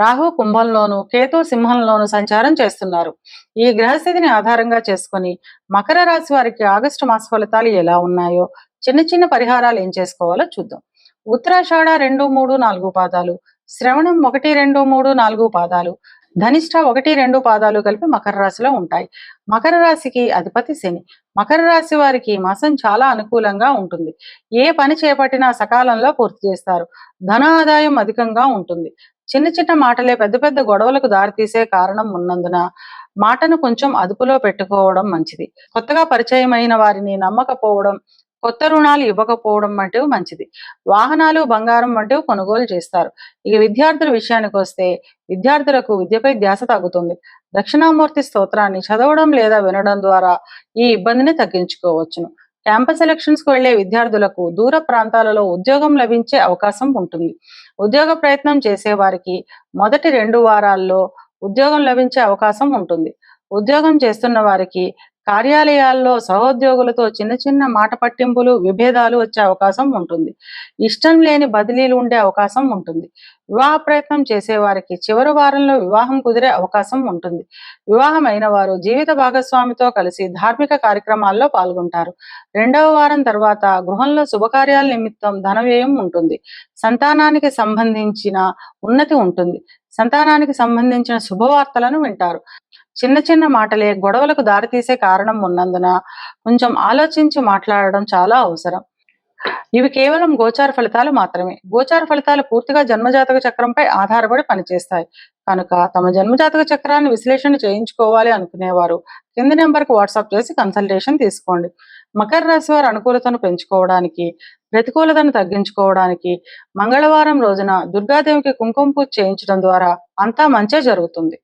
రాహు కుంభంలోను కేతు సింహంలోను సంచారం చేస్తున్నారు. ఈ గ్రహస్థితిని ఆధారంగా చేసుకొని మకర రాశి వారికి ఆగస్టు మాస ఫలితాలు ఎలా ఉన్నాయో చిన్న చిన్న పరిహారాలు ఏం చేసుకోవాలో చూద్దాం. ఉత్తరాషాఢ రెండు మూడు నాలుగు పాదాలు శ్రవణం ఒకటి రెండు మూడు నాలుగు పాదాలు ధనిష్ట ఒకటి రెండు పాదాలు కలిపి మకర రాశిలో ఉంటాయి. మకర రాశికి అధిపతి శని. మకర రాశి వారికి మాసం చాలా అనుకూలంగా ఉంటుంది. ఏ పని చేపట్టినా సకాలంలో పూర్తి చేస్తారు. ధన ఆదాయం అధికంగా ఉంటుంది. చిన్న చిన్న మాటలే పెద్ద పెద్ద గొడవలకు దారితీసే కారణం ఉన్నందున మాటను కొంచెం అదుపులో పెట్టుకోవడం మంచిది. కొత్తగా పరిచయమైన వారిని నమ్మకపోవడం కొత్త రుణాలు ఇవ్వకపోవడం వంటివి మంచిది. వాహనాలు బంగారం వంటివి కొనుగోలు చేస్తారు. ఇక విద్యార్థుల విషయానికి వస్తే విద్యార్థులకు విద్యపై ధ్యాస తగ్గుతుంది. దక్షిణామూర్తి స్తోత్రాన్ని చదవడం లేదా వినడం ద్వారా ఈ ఇబ్బందిని తగ్గించుకోవచ్చును. క్యాంపస్ ఎలక్షన్స్కు వెళ్ళే విద్యార్థులకు దూర ప్రాంతాలలో ఉద్యోగం లభించే అవకాశం ఉంటుంది. ఉద్యోగ ప్రయత్నం చేసే వారికి మొదటి రెండు వారాల్లో ఉద్యోగం లభించే అవకాశం ఉంటుంది. ఉద్యోగం చేస్తున్న వారికి కార్యాలయాల్లో సహోద్యోగులతో చిన్న చిన్న మాట పట్టింపులు విభేదాలు వచ్చే అవకాశం ఉంటుంది. ఇష్టం లేని బదిలీలు ఉండే అవకాశం ఉంటుంది. వివాహ ప్రయత్నం చేసేవారికి చివరి వారంలో వివాహం కుదిరే అవకాశం ఉంటుంది. వివాహం వారు జీవిత భాగస్వామితో కలిసి ధార్మిక కార్యక్రమాల్లో పాల్గొంటారు. రెండవ వారం తర్వాత గృహంలో శుభకార్యాల నిమిత్తం ధన వ్యయం ఉంటుంది. సంతానానికి సంబంధించిన ఉన్నతి ఉంటుంది. సంతానానికి సంబంధించిన శుభవార్తలను వింటారు. చిన్న చిన్న మాటలే గొడవలకు దారితీసే కారణం ఉన్నందున కొంచెం ఆలోచించి మాట్లాడడం చాలా అవసరం. ఇవి కేవలం గోచార ఫలితాలు మాత్రమే. గోచార ఫలితాలు పూర్తిగా జన్మజాతక చక్రంపై ఆధారపడి పనిచేస్తాయి. కనుక తమ జన్మజాతక చక్రాన్ని విశ్లేషణ చేయించుకోవాలి అనుకునేవారు కింది నెంబర్కి వాట్సాప్ చేసి కన్సల్టేషన్ తీసుకోండి. మకర రాశి వారి అనుకూలతను పెంచుకోవడానికి ప్రతికూలతను తగ్గించుకోవడానికి మంగళవారం రోజున దుర్గాదేవికి కుంకుమ పూజ చేయించడం ద్వారా అంతా మంచే జరుగుతుంది.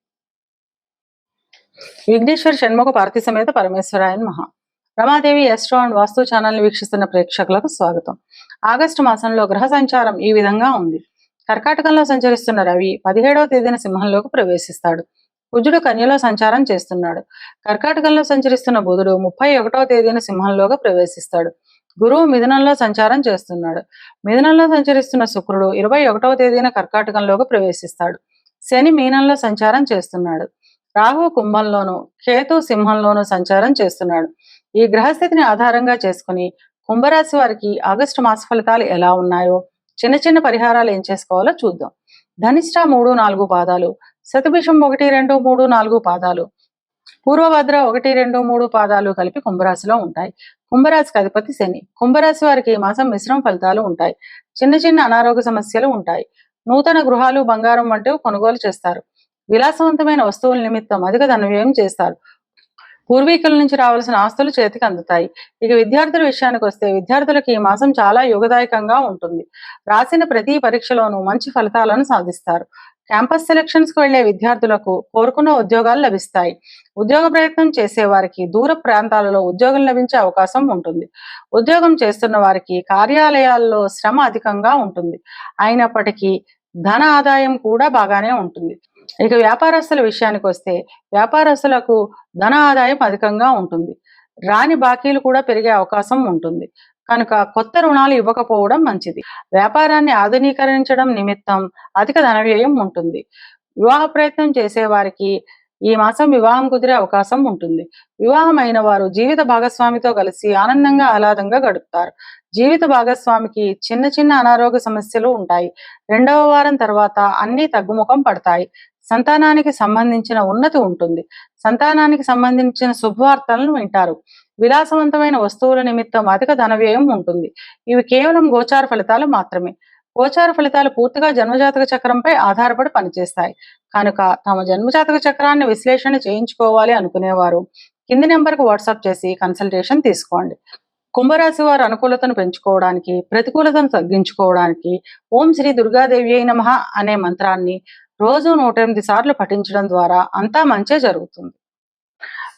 విఘ్నేశ్వర షణ్ముఖ పార్థి సమేత పరమేశ్వరాయన్ మహా. Ramadevi astro and Vastu channel వీక్షిస్తున్న ప్రేక్షకులకు స్వాగతం. ఆగస్టు మాసంలో గ్రహ సంచారం ఈ విధంగా ఉంది. కర్కాటకంలో సంచరిస్తున్న రవి పదిహేడవ తేదీన సింహంలోకి ప్రవేశిస్తాడు. కుజుడు కన్యలో సంచారం చేస్తున్నాడు. కర్కాటకంలో సంచరిస్తున్న బుధుడు ముప్పై ఒకటవ తేదీన సింహంలోకి ప్రవేశిస్తాడు. గురువు మిథునంలో సంచారం చేస్తున్నాడు. మిథునంలో సంచరిస్తున్న శుక్రుడు ఇరవై ఒకటవ తేదీన కర్కాటకంలోకి ప్రవేశిస్తాడు. శని మీనంలో సంచారం చేస్తున్నాడు. రాహు కుంభంలోను కేతు సింహంలోను సంచారం చేస్తున్నాడు. ఈ గ్రహస్థితిని ఆధారంగా చేసుకుని కుంభరాశి వారికి ఆగస్టు మాస ఫలితాలు ఎలా ఉన్నాయో చిన్న చిన్న పరిహారాలు ఏం చేసుకోవాలో చూద్దాం. ధనిష్ట మూడు నాలుగు పాదాలు శతభిషం ఒకటి రెండు మూడు నాలుగు పాదాలు పూర్వభద్ర ఒకటి రెండు మూడు పాదాలు కలిపి కుంభరాశిలో ఉంటాయి. కుంభరాశికి అధిపతి శని. కుంభరాశి వారికి ఈ మాసం మిశ్రమ ఫలితాలు ఉంటాయి. చిన్న చిన్న అనారోగ్య సమస్యలు ఉంటాయి. నూతన గృహాలు బంగారం వంటివి కొనుగోలు చేస్తారు. విలాసవంతమైన వస్తువుల నిమిత్తం అధిక ధనవ్యయం చేస్తారు. పూర్వీకుల నుంచి రావాల్సిన ఆస్తులు చేతికి అందుతాయి. ఇక విద్యార్థుల విషయానికి వస్తే విద్యార్థులకు ఈ మాసం చాలా యోగదాయకంగా ఉంటుంది. రాసిన ప్రతి పరీక్షలోనూ మంచి ఫలితాలను సాధిస్తారు. క్యాంపస్ సెలక్షన్స్కు వెళ్ళే విద్యార్థులకు కోరుకున్న ఉద్యోగాలు లభిస్తాయి. ఉద్యోగ ప్రయత్నం చేసే వారికి దూర ప్రాంతాలలో ఉద్యోగం లభించే అవకాశం ఉంటుంది. ఉద్యోగం చేస్తున్న వారికి కార్యాలయాల్లో శ్రమ అధికంగా ఉంటుంది. అయినప్పటికీ ధన ఆదాయం కూడా బాగానే ఉంటుంది. ఇక వ్యాపారస్తుల విషయానికి వస్తే వ్యాపారస్తులకు ధన ఆదాయం అధికంగా ఉంటుంది. రాని బాకీలు కూడా పెరిగే అవకాశం ఉంటుంది. కనుక కొత్త రుణాలు ఇవ్వకపోవడం మంచిది. వ్యాపారాన్ని ఆధునీకరించడం నిమిత్తం అధిక ధన వ్యయం ఉంటుంది. వివాహ ప్రయత్నం చేసే వారికి ఈ మాసం వివాహం కుదిరే అవకాశం ఉంటుంది. వివాహం వారు జీవిత భాగస్వామితో కలిసి ఆనందంగా ఆహ్లాదంగా గడుపుతారు. జీవిత భాగస్వామికి చిన్న చిన్న అనారోగ్య సమస్యలు ఉంటాయి. రెండవ వారం తర్వాత అన్ని తగ్గుముఖం పడతాయి. సంతానానికి సంబంధించిన ఉన్నతి ఉంటుంది. సంతానానికి సంబంధించిన శుభవార్తలను వింటారు. విలాసవంతమైన వస్తువుల నిమిత్తం అధిక ధన వ్యయం ఉంటుంది. ఇవి కేవలం గోచార ఫలితాలు మాత్రమే. గోచార ఫలితాలు పూర్తిగా జన్మజాతక చక్రంపై ఆధారపడి పనిచేస్తాయి. కనుక తమ జన్మజాతక చక్రాన్ని విశ్లేషణ చేయించుకోవాలి అనుకునేవారు. కింది నెంబర్కి వాట్సాప్ చేసి కన్సల్టేషన్ తీసుకోండి. కుంభరాశి వారు అనుకూలతను పెంచుకోవడానికి ప్రతికూలతను తగ్గించుకోవడానికి ఓం శ్రీ దుర్గాదేవి అయిన అనే మంత్రాన్ని రోజు నూట ఎనిమిది సార్లు పఠించడం ద్వారా అంతా మంచే జరుగుతుంది.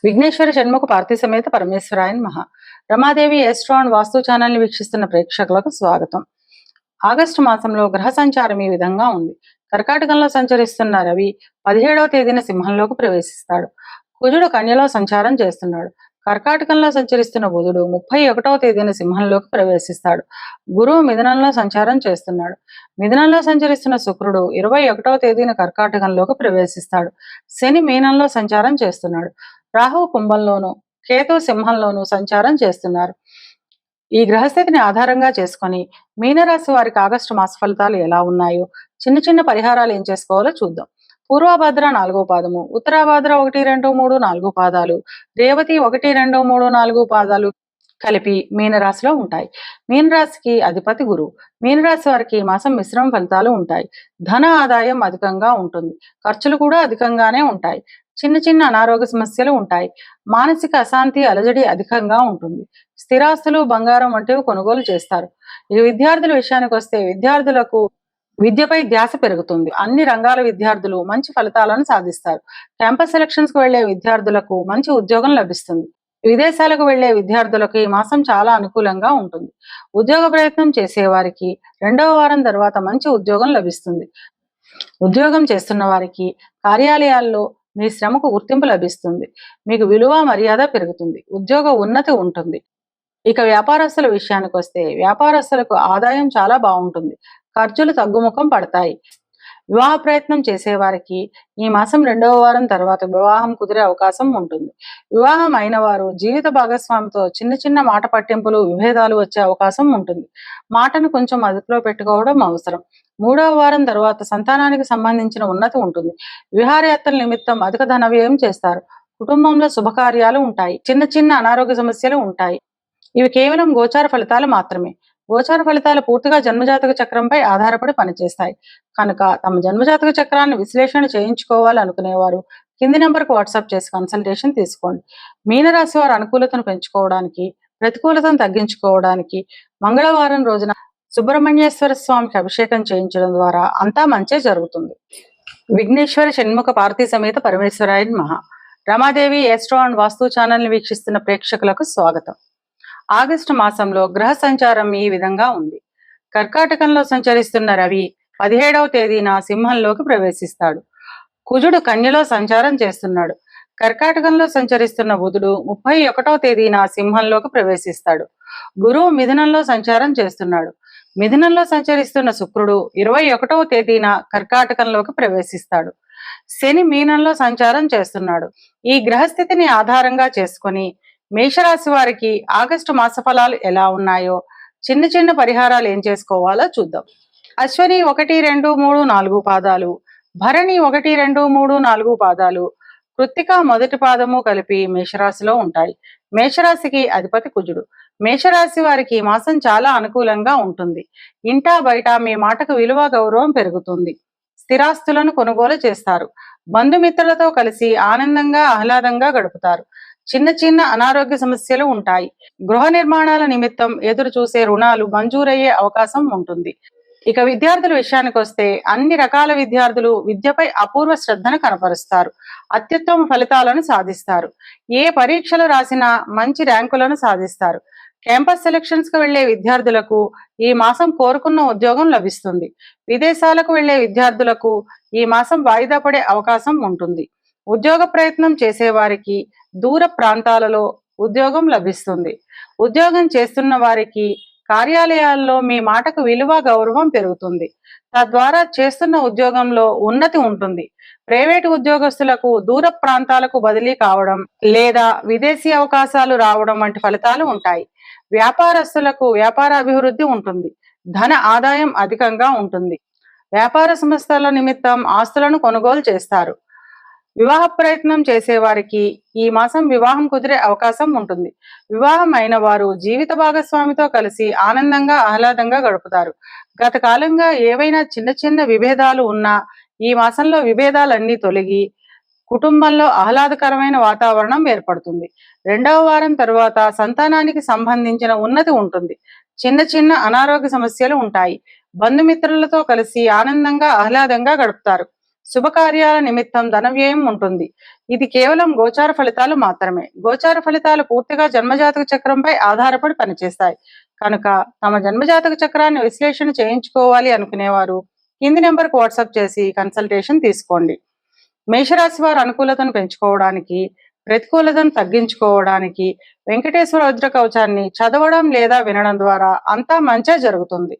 విఘ్నేశ్వర జన్మకు పార్థి సమేత పరమేశ్వరాయన్ మహా. రమాదేవి ఎస్ట్రాన్ వాస్తు ఛానల్ని వీక్షిస్తున్న ప్రేక్షకులకు స్వాగతం. ఆగస్టు మాసంలో గ్రహ సంచారం ఈ విధంగా ఉంది. కర్కాటకంలో సంచరిస్తున్న రవి పదిహేడవ తేదీన సింహంలోకి ప్రవేశిస్తాడు. కుజుడు కన్యలో సంచారం చేస్తున్నాడు. కర్కాటకంలో సంచరిస్తున్న బుధుడు ముప్పై ఒకటవ తేదీన సింహంలోకి ప్రవేశిస్తాడు. గురువు మిథునంలో సంచారం చేస్తున్నాడు. మిథునంలో సంచరిస్తున్న శుక్రుడు ఇరవై ఒకటవ తేదీన కర్కాటకంలోకి ప్రవేశిస్తాడు. శని మీనంలో సంచారం చేస్తున్నాడు. రాహు కుంభంలోను కేతు సింహంలోను సంచారం చేస్తున్నారు. ఈ గ్రహస్థితిని ఆధారంగా చేసుకొని మీనరాశి వారికి ఆగస్టు మాస ఫలితాలు ఎలా ఉన్నాయో చిన్న చిన్న పరిహారాలు ఏం చేసుకోవాలో చూద్దాం. పూర్వభద్ర నాలుగో పాదము ఉత్తరాభద్ర ఒకటి రెండు మూడు నాలుగు పాదాలు రేవతి ఒకటి రెండు మూడు నాలుగు పాదాలు కలిపి మీనరాశిలో ఉంటాయి. మీనరాశికి అధిపతి గురు. మీనరాశి వారికి ఈ మాసం మిశ్రమ ఫలితాలు ఉంటాయి. ధన ఆదాయం అధికంగా ఉంటుంది. ఖర్చులు కూడా అధికంగానే ఉంటాయి. చిన్న చిన్న అనారోగ్య సమస్యలు ఉంటాయి. మానసిక అశాంతి అలజడి అధికంగా ఉంటుంది. స్థిరాస్తులు బంగారం వంటివి కొనుగోలు చేస్తారు. ఈ విద్యార్థుల విషయానికి వస్తే విద్యార్థులకు విద్యపై ధ్యాస పెరుగుతుంది. అన్ని రంగాల విద్యార్థులు మంచి ఫలితాలను సాధిస్తారు. క్యాంపస్ సెలక్షన్స్కు వెళ్ళే విద్యార్థులకు మంచి ఉద్యోగం లభిస్తుంది. విదేశాలకు వెళ్ళే విద్యార్థులకు ఈ మాసం చాలా అనుకూలంగా ఉంటుంది. ఉద్యోగ ప్రయత్నం చేసేవారికి రెండవ వారం తర్వాత మంచి ఉద్యోగం లభిస్తుంది. ఉద్యోగం చేస్తున్న వారికి కార్యాలయాల్లో మీ శ్రమకు గుర్తింపు లభిస్తుంది. మీకు విలువ మర్యాద పెరుగుతుంది. ఉద్యోగ ఉన్నతి ఉంటుంది. ఇక వ్యాపారస్తుల విషయానికి వస్తే వ్యాపారస్తులకు ఆదాయం చాలా బాగుంటుంది. ఖర్చులు తగ్గుముఖం పడతాయి. వివాహ ప్రయత్నం చేసేవారికి ఈ మాసం రెండవ వారం తర్వాత వివాహం కుదిరే అవకాశం ఉంటుంది. వివాహం అయిన వారు జీవిత భాగస్వామితో చిన్న చిన్న మాట పట్టింపులు విభేదాలు వచ్చే అవకాశం ఉంటుంది. మాటను కొంచెం అదుపులో పెట్టుకోవడం అవసరం. మూడవ వారం తర్వాత సంతానానికి సంబంధించిన ఉన్నతి ఉంటుంది. విహారయాత్రల నిమిత్తం అధిక ధన వ్యయం చేస్తారు. కుటుంబంలో శుభకార్యాలు ఉంటాయి. చిన్న చిన్న అనారోగ్య సమస్యలు ఉంటాయి. ఇవి కేవలం గోచార ఫలితాలు మాత్రమే. గోచార ఫలితాలు పూర్తిగా జన్మజాతక చక్రంపై ఆధారపడి పనిచేస్తాయి. కనుక తమ జన్మజాతక చక్రాన్ని విశ్లేషణ చేయించుకోవాలనుకునేవారు కింది నెంబర్కు వాట్సాప్ చేసి కన్సల్టేషన్ తీసుకోండి. మీనరాశి వారు అనుకూలతను పెంచుకోవడానికి ప్రతికూలతను తగ్గించుకోవడానికి మంగళవారం రోజున సుబ్రహ్మణ్యేశ్వర స్వామికి అభిషేకం చేయించడం ద్వారా అంతా మంచే జరుగుతుంది. విఘ్నేశ్వర షణ్ముఖ పార్వతీ సమేత పరమేశ్వరాయన్ మహా రమాదేవి ఎస్ట్రో అండ్ వాస్తు ఛానల్ని వీక్షిస్తున్న ప్రేక్షకులకు స్వాగతం. ఆగస్టు మాసంలో గ్రహ సంచారం ఈ విధంగా ఉంది. కర్కాటకంలో సంచరిస్తున్న రవి పదిహేడవ తేదీన సింహంలోకి ప్రవేశిస్తాడు. కుజుడు కన్యలో సంచారం చేస్తున్నాడు. కర్కాటకంలో సంచరిస్తున్న బుధుడు ముప్పై ఒకటవ తేదీన సింహంలోకి ప్రవేశిస్తాడు. గురువు మిథునంలో సంచారం చేస్తున్నాడు. మిథునంలో సంచరిస్తున్న శుక్రుడు ఇరవై ఒకటవ తేదీన కర్కాటకంలోకి ప్రవేశిస్తాడు. శని మీనంలో సంచారం చేస్తున్నాడు. ఈ గ్రహస్థితిని ఆధారంగా చేసుకొని మేషరాశి వారికి ఆగస్టు మాస ఫలాలు ఎలా ఉన్నాయో చిన్న చిన్న పరిహారాలు ఏం చేసుకోవాలో చూద్దాం. అశ్వని ఒకటి రెండు మూడు నాలుగు పాదాలు భరణి ఒకటి రెండు మూడు నాలుగు పాదాలు కృత్తిక మొదటి పాదము కలిపి మేషరాశిలో ఉంటాయి. మేషరాశికి అధిపతి కుజుడు. మేషరాశి వారికి ఈ మాసం చాలా అనుకూలంగా ఉంటుంది. ఇంటా బయట మీ మాటకు విలువ గౌరవం పెరుగుతుంది. స్థిరాస్తులను కొనుగోలు చేస్తారు. బంధుమిత్రులతో కలిసి ఆనందంగా ఆహ్లాదంగా గడుపుతారు. చిన్న చిన్న అనారోగ్య సమస్యలు ఉంటాయి. గృహ నిర్మాణాల నిమిత్తం ఎదురు చూసే రుణాలు మంజూరయ్యే అవకాశం ఉంటుంది. ఇక విద్యార్థుల విషయానికి వస్తే అన్ని రకాల విద్యార్థులు విద్యపై అపూర్వ శ్రద్ధను కనపరుస్తారు. అత్యుత్తమ ఫలితాలను సాధిస్తారు. ఏ పరీక్షలు రాసినా మంచి ర్యాంకులను సాధిస్తారు. క్యాంపస్ సెలక్షన్స్కు వెళ్ళే విద్యార్థులకు ఈ మాసం కోరుకున్న ఉద్యోగం లభిస్తుంది. విదేశాలకు వెళ్ళే విద్యార్థులకు ఈ మాసం వాయిదా పడే అవకాశం ఉంటుంది. ఉద్యోగ ప్రయత్నం చేసేవారికి దూర ప్రాంతాలలో ఉద్యోగం లభిస్తుంది. ఉద్యోగం చేస్తున్న వారికి కార్యాలయాల్లో మీ మాటకు విలువ గౌరవం పెరుగుతుంది. తద్వారా చేస్తున్న ఉద్యోగంలో ఉన్నతి ఉంటుంది. ప్రైవేటు ఉద్యోగస్తులకు దూర ప్రాంతాలకు బదిలీ కావడం లేదా విదేశీ అవకాశాలు రావడం వంటి ఫలితాలు ఉంటాయి. వ్యాపారస్తులకు వ్యాపార అభివృద్ధి ఉంటుంది. ధన ఆదాయం అధికంగా ఉంటుంది. వ్యాపార సంస్థల నిమిత్తం ఆస్తులను కొనుగోలు చేస్తారు. వివాహ ప్రయత్నం చేసేవారికి ఈ మాసం వివాహం కుదిరే అవకాశం ఉంటుంది. వివాహం అయిన వారు జీవిత భాగస్వామితో కలిసి ఆనందంగా ఆహ్లాదంగా గడుపుతారు. గత కాలంగా ఏవైనా చిన్న చిన్న విభేదాలు ఉన్నా ఈ మాసంలో విభేదాలన్నీ తొలగి కుటుంబంలో ఆహ్లాదకరమైన వాతావరణం ఏర్పడుతుంది. రెండవ వారం తర్వాత సంతానానికి సంబంధించిన ఉన్నతి ఉంటుంది. చిన్న చిన్న అనారోగ్య సమస్యలు ఉంటాయి. బంధుమిత్రులతో కలిసి ఆనందంగా ఆహ్లాదంగా గడుపుతారు. శుభకార్యాల నిమిత్తం ధన వ్యయం ఉంటుంది. ఇది కేవలం గోచార ఫలితాలు మాత్రమే. గోచార ఫలితాలు పూర్తిగా జన్మజాతక చక్రంపై ఆధారపడి పనిచేస్తాయి. కనుక తమ జన్మజాతక చక్రాన్ని విశ్లేషణ చేయించుకోవాలి అనుకునేవారు కింది నెంబర్కు వాట్సాప్ చేసి కన్సల్టేషన్ తీసుకోండి. మేషరాశి వారు అనుకూలతను పెంచుకోవడానికి ప్రతికూలతను తగ్గించుకోవడానికి వెంకటేశ్వర వజ్ర కవచాన్ని చదవడం లేదా వినడం ద్వారా అంతా మంచే జరుగుతుంది.